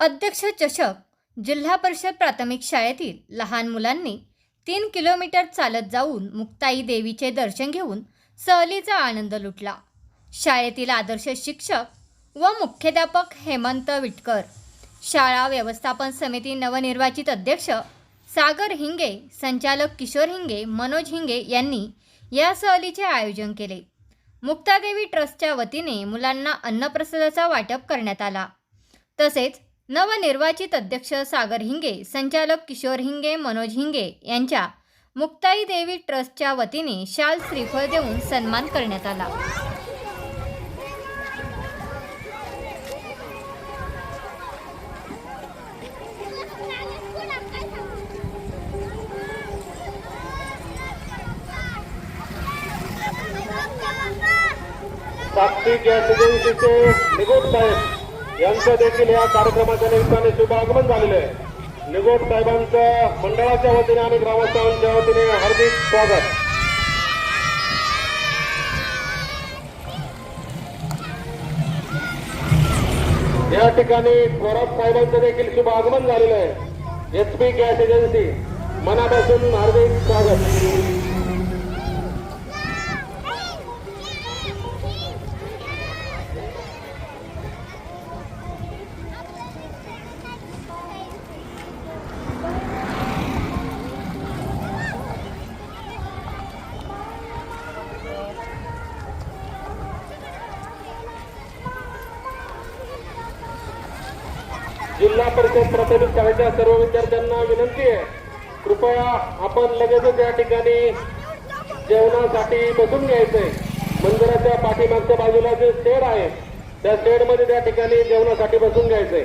अध्यक्ष चषक जिल्हा परिषद प्राथमिक शाळेतील लहान मुलांनी तीन किलोमीटर चालत जाऊन मुक्ताई देवीचे दर्शन घेऊन सहलीचा आनंद लुटला. शाळेतील आदर्श शिक्षक व मुख्याध्यापक हेमंत विटकर शाळा व्यवस्थापन समिती नवनिर्वाचित अध्यक्ष सागर हिंगे संचालक किशोर हिंगे मनोज हिंगे यांनी या सहलीचे आयोजन केले. मुक्तादेवी ट्रस्टच्या वतीने मुलांना अन्नप्रसादाचा वाटप करण्यात आला. तसेच नवनिर्वाचित अध्यक्ष सागर हिंगे संचालक किशोर हिंगे मनोज हिंगे यांच्या मुक्ताई देवी ट्रस्टच्या वतीने शाल श्रीफळ देऊन सन्मान करण्यात आला. साक्षी गॅस एजन्सीचे साहेब यांचं देखील या कार्यक्रमाच्या निमित्ताने शुभ आगमन झालेलं आहे. निगोट साहेबांचं मंडळाच्या वतीने आणि ग्रामस्थांच्या वतीने हार्दिक स्वागत. या ठिकाणी थोरात साहेबांचं देखील शुभ आगमन झालेलं आहे. एच पी गॅस एजन्सी मनापासून हार्दिक स्वागत. जिल्हा परिषद प्राथमिक शाळेच्या सर्व विद्यार्थ्यांना विनंती आहे. कृपया आपण लगेचच या ठिकाणी जेवणासाठी बसून घ्यायचंय. मंदिराच्या पाठीमागच्या बाजूला जे शेड आहे त्या शेडमध्ये त्या ठिकाणी जेवणासाठी बसून घ्यायचंय.